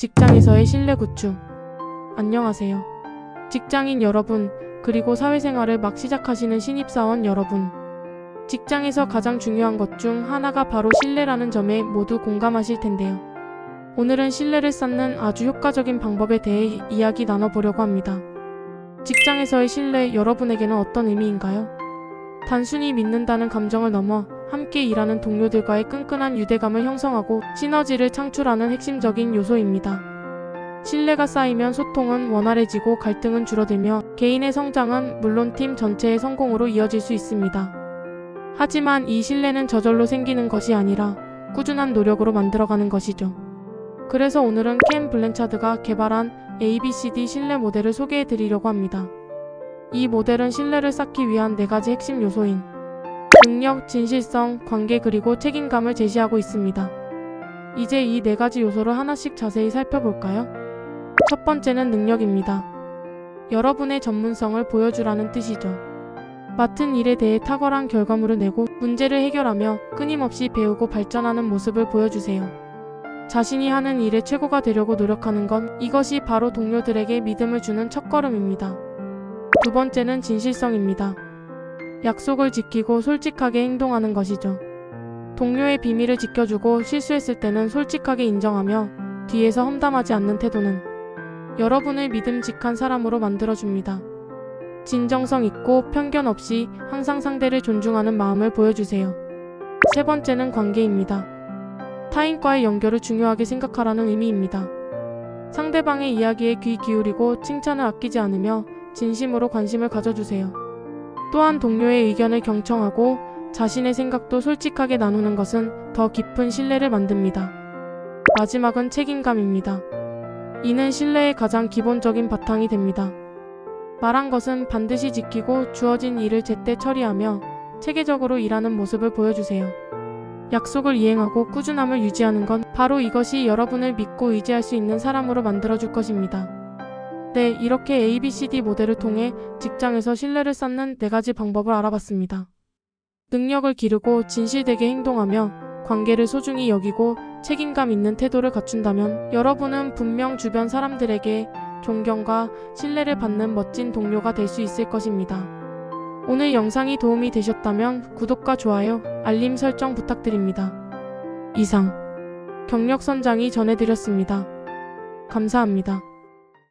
직장에서의 신뢰 구축. 안녕하세요. 직장인 여러분, 그리고 사회생활을 막 시작하시는 신입사원 여러분. 직장에서 가장 중요한 것 중 하나가 바로 신뢰라는 점에 모두 공감하실 텐데요. 오늘은 신뢰를 쌓는 아주 효과적인 방법에 대해 이야기 나눠보려고 합니다. 직장에서의 신뢰 여러분에게는 어떤 의미인가요? 단순히 믿는다는 감정을 넘어 함께 일하는 동료들과의 끈끈한 유대감을 형성하고 시너지를 창출하는 핵심적인 요소입니다. 신뢰가 쌓이면 소통은 원활해지고 갈등은 줄어들며 개인의 성장은 물론 팀 전체의 성공으로 이어질 수 있습니다. 하지만 이 신뢰는 저절로 생기는 것이 아니라 꾸준한 노력으로 만들어가는 것이죠. 그래서 오늘은 켄 블렌차드가 개발한 ABCD 신뢰 모델을 소개해 드리려고 합니다. 이 모델은 신뢰를 쌓기 위한 네 가지 핵심 요소인 능력, 진실성, 관계 그리고 책임감을 제시하고 있습니다. 이제 이 네 가지 요소를 하나씩 자세히 살펴볼까요? 첫 번째는 능력입니다. 여러분의 전문성을 보여주라는 뜻이죠. 맡은 일에 대해 탁월한 결과물을 내고 문제를 해결하며 끊임없이 배우고 발전하는 모습을 보여주세요. 자신이 하는 일의 최고가 되려고 노력하는 건 이것이 바로 동료들에게 믿음을 주는 첫걸음입니다. 두 번째는 진실성입니다. 약속을 지키고 솔직하게 행동하는 것이죠. 동료의 비밀을 지켜주고 실수했을 때는 솔직하게 인정하며 뒤에서 험담하지 않는 태도는 여러분을 믿음직한 사람으로 만들어줍니다. 진정성 있고 편견 없이 항상 상대를 존중하는 마음을 보여주세요. 세 번째는 관계입니다. 타인과의 연결을 중요하게 생각하라는 의미입니다. 상대방의 이야기에 귀 기울이고 칭찬을 아끼지 않으며 진심으로 관심을 가져주세요. 또한 동료의 의견을 경청하고 자신의 생각도 솔직하게 나누는 것은 더 깊은 신뢰를 만듭니다. 마지막은 책임감입니다. 이는 신뢰의 가장 기본적인 바탕이 됩니다. 말한 것은 반드시 지키고 주어진 일을 제때 처리하며 체계적으로 일하는 모습을 보여주세요. 약속을 이행하고 꾸준함을 유지하는 건 바로 이것이 여러분을 믿고 의지할 수 있는 사람으로 만들어줄 것입니다. 네, 이렇게 ABCD 모델을 통해 직장에서 신뢰를 쌓는 네 가지 방법을 알아봤습니다. 능력을 기르고 진실되게 행동하며 관계를 소중히 여기고 책임감 있는 태도를 갖춘다면 여러분은 분명 주변 사람들에게 존경과 신뢰를 받는 멋진 동료가 될 수 있을 것입니다. 오늘 영상이 도움이 되셨다면 구독과 좋아요, 알림 설정 부탁드립니다. 이상 경력 선장이 전해드렸습니다. 감사합니다.